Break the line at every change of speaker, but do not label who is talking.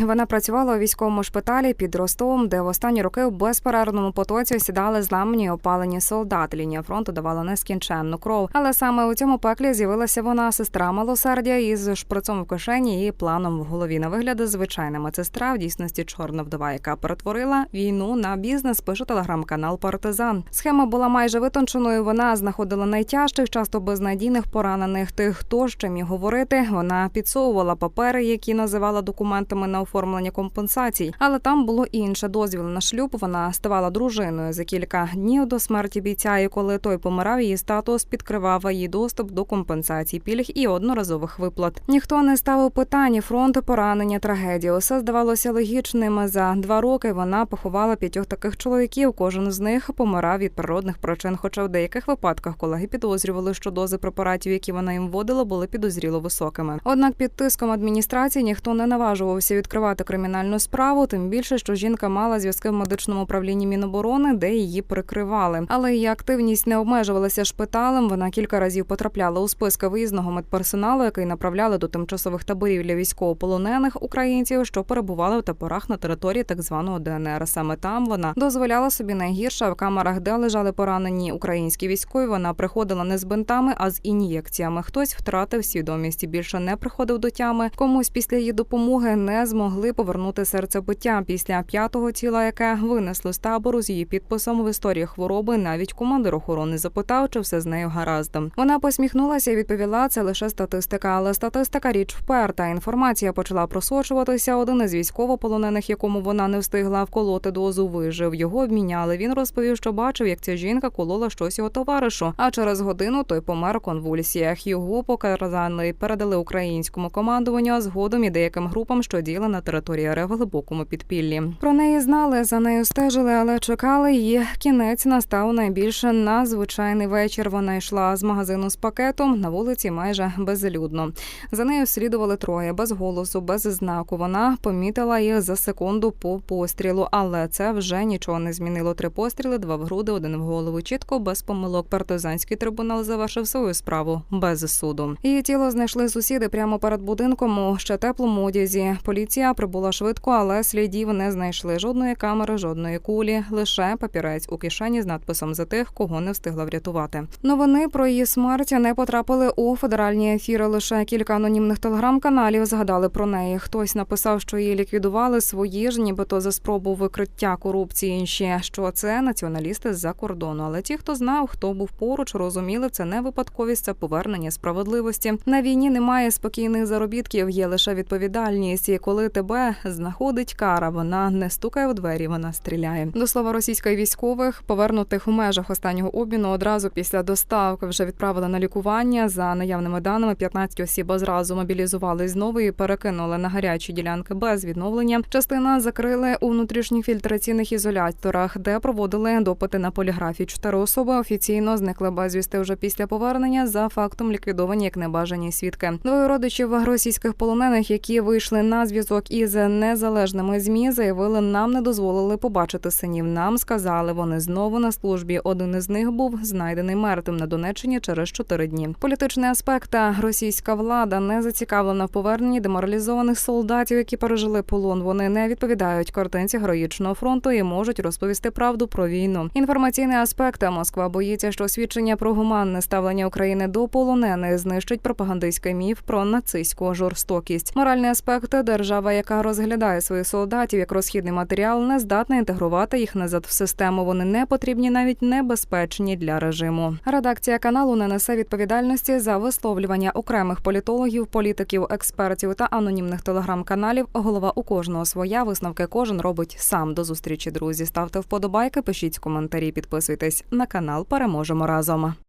Вона працювала у військовому шпиталі під Ростовом, де в останні роки в безперервному потоці сідали зламані і опалені солдати. Лінія фронту давала нескінченну кров. Але саме у цьому пеклі з'явилася вона, сестра милосердя, із шприцом в кишені і планом в голові. На вигляд звичайна медсестра, в дійсності чорна вдова, яка перетворила війну на бізнес. Пише телеграм-канал Партизан. Схема була майже витонченою. Вона знаходила найтяжчих, часто безнадійних поранених. Тих, хто чим міг говорити. Вона підсовувала папери, які називала документами на оформлення компенсацій. Але там було інше дозвіл на шлюб. Вона ставала дружиною за кілька днів до смерті бійця. І коли той помирав, її статус підкривав її доступ до компенсацій, пільг і одноразових виплат. Ніхто не ставив питання фронту поранення трагедії. Усе здавалося логічним. За два роки вона поховала п'ятьох таких чоловіків. Кожен з них помирав від природних причин. Хоча в деяких випадках колеги підозрювали, що дози препаратів, які вона їм вводила, були підозріло високими. Однак під тиском адміністрації ніхто не наважувався відкривати кримінальну справу, тим більше, що жінка мала зв'язки в медичному управлінні Міноборони, де її прикривали. Але її активність не обмежувалася шпиталем. Вона кілька разів потрапляла у списки виїзного медперсоналу, який направляли до тимчасових таборів для військовополонених українців, що перебували в таборах на території так званого ДНР. Саме там вона дозволяла собі найгірше в камерах, де лежали поранені українські військові. Вона приходила не з бинтами, а з ін'єкціями. Хтось втратив свідомість і більше не приходив до тями. Комусь після її допомоги не змогли повернути серцебиття після п'ятого тіла, яке винесли з табору з її підписом в історії хвороби. Навіть командир охорони запитав, чи все з нею гаразд. Вона посміхнулася і відповіла, це лише статистика, але статистика річ вперта. Інформація почала просочуватися. Один із військовополонених, якому вона не встигла вколоти дозу, вижив. Його обміняли. Він розповів, що бачив, як ця жінка колола щось його товаришу. А через годину той помер у конвульсіях. Його показали, передали українському командуванню, а згодом і деяким групам, що діяли на території РФ в глибокому підпіллі. Про неї знали, за нею стежили, але чекали її. Кінець настав найбільше на звичайний вечір. Вона йшла з магазину з пакетом на вулиці майже безлюдно. За нею слідували троє без голосу, без знаку. Вона помітила їх за секунду по пострілу, але це вже нічого не змінило. Три постріли, два в груди, один в голову. Чітко без помилок. Партизанський трибунал завершив свою справу без суду. Її тіло знайшли сусіди прямо перед будинком у ще теплому одязі. Поліція прибула швидко, але слідів не знайшли жодної камери, жодної кулі, лише папірець у кишені з надписом за тих, кого не встигла врятувати. Новини про її смерть не потрапили у федеральні ефіри. Лише кілька анонімних телеграм-каналів згадали про неї. Хтось написав, що її ліквідували свої ж, нібито за спробу викриття корупції. Інші що це націоналісти з-за кордону. Але ті, хто знав, хто був поруч, розуміли, це не випадковість, це повернення справедливості. На війні немає спокійних заробітків, є лише відповідальність. І коли тебе знаходить кара, вона не стукає в двері, вона стріляє. До слова російських військових, повернутих у межах останнього обміну одразу після доставки вже відправили на лікування. За наявними даними, 15 осіб одразу мобілізували знову і перекинули на гарячі ділянки без відновлення. Частина закрили у внутрішніх фільтраційних ізоляторах, де проводили допити на поліграфі. Чотири особи офіційно зникли безвісти вже після повернення за фактом ліквідовані як небажані свідки. Двоє родичів російських полонених, які вийшли на зв'язок із незалежними змі, заявили, нам не дозволили побачити синів. Нам сказали, вони знову на службі. Один із них був знайдений мертвим на Донеччині через чотири дні. Політичний аспект російська влада не зацікавлена в поверненні деморалізованих солдатів, які пережили полон. Вони не відповідають картинці героїчного фронту і можуть розповісти правду про війну. Інформаційний аспект Москва боїться, що свідчення про гуманне ставлення України до полонених знищить пропагандистський міф про нацистську жорстокість. Моральний аспект держава, яка розглядає своїх солдатів як розхідний матеріал, не здатна інтегрувати їх назад в систему. Вони не потрібні, навіть небезпечні для режиму. Редакція каналу не несе відповідальності за висловлювання окремих політологів, політиків, експертів та анонімних телеграм-каналів. Голова у кожного своя висновки кожен робить сам. До зустрічі, друзі. Ставте вподобайки, пишіть коментарі, підписуйтесь на канал. Переможемо разом.